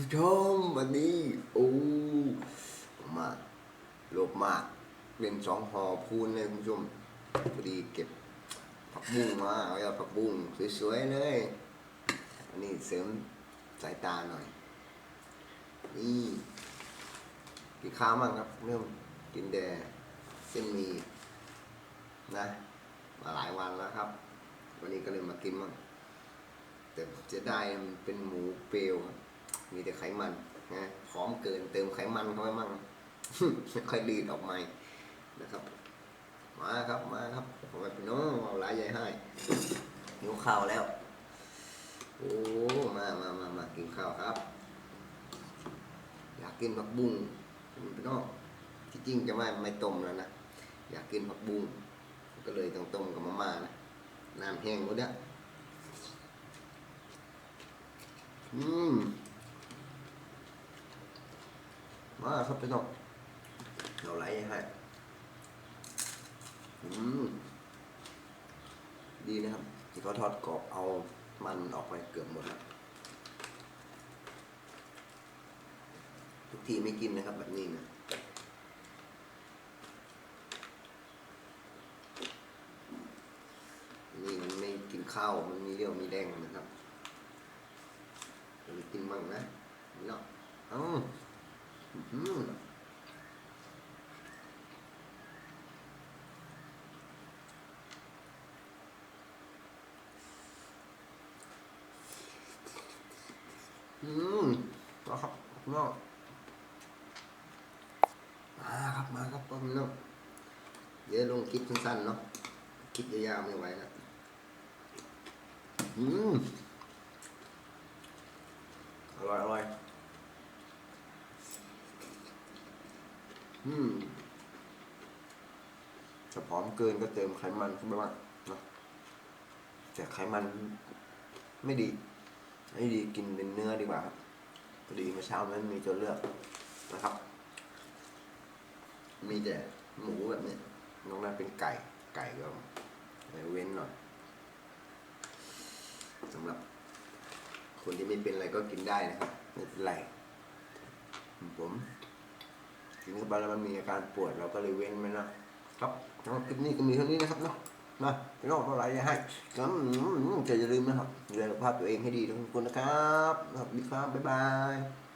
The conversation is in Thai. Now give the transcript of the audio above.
ผู้ชมวันนี้โอ้มาโลบมากเป็นสองห่อพูนเลยคุณผู้ชมพอดีเก็บผักบุ้งมาเอาเอาผักบุ้งสวยๆเลยอันนี้เสริมสายตาหน่อย นี่กินข้าวมั่งครับเริ่มกินแดเส้นมีนะ มาหลายวันแล้วครับ วันนี้ก็เลยมากินมั่งแต่จะได้มันเป็นหมูเปรียวครับ มีแต่ไขมันนะพร้อมเกินเติมไขมันเข้าไปมั่งไม่ค่อยดีดออกมานะครับ มาครับมาครับผมไปพี่น้องเอาหลายใหญ่ให้หิวข้าวแล้ว โอ้มามามามากินข้าวครับ อยากกินผักบุ้งพี่น้องที่จริงจะไม่ไม่ต้มแล้วนะอยากกินผักบุ้งก็เลยต้องต้มกับมาม่านะน้ำแห้งหมดแล้วอืม มาครับพี่น้องเราไล่ให้อืมดีนะครับ ที่เขาทอดกรอบเอามันออกไปเกือบหมดแล้วทุกทีไม่กินนะครับแบบนี้นะนี่มันไม่กินข้าว มันมีเรี่ยวมีแรงนะครับมันกินมั่งนะเนาะอ้า อื้อหืออืมเอาครับเนาะมาครับมาครับพ่อพี่น้องเดี๋ยวลงคลิปสั้นๆเนาะคลิปยาวๆไม่ไหวแล้วอืมอร่อยอร่อย อืมถ้าผอมเกินก็เติมไขมันเข้าไปบ้างนะแต่ไขมันไม่ดี ไม่ดีกินเป็นเนื้อดีกว่าครับพอดีเมื่อเช้านั้นมีตัวเลือกนะครับ มีแต่หมูแบบเนี้ยนอกนั้นเป็นไก่ ไก่ก็เว้นหน่อยสำหรับ คนที่ไม่เป็นอะไรก็กินได้นะครับไม่เป็นไรผม กินเข้าไปแล้วมันมีอาการปวดเราก็เลยเว้นไว้นะครับสำหรับคลิปนี้ก็มีเท่านี้นะครับเนาะมาพี่น้องเท่าไรจะให้ก็จะอย่าลืมนะครับดูแลสุขภาพตัวเองให้ดีทุกคนนะครับสวัสดีครับบ๊ายบาย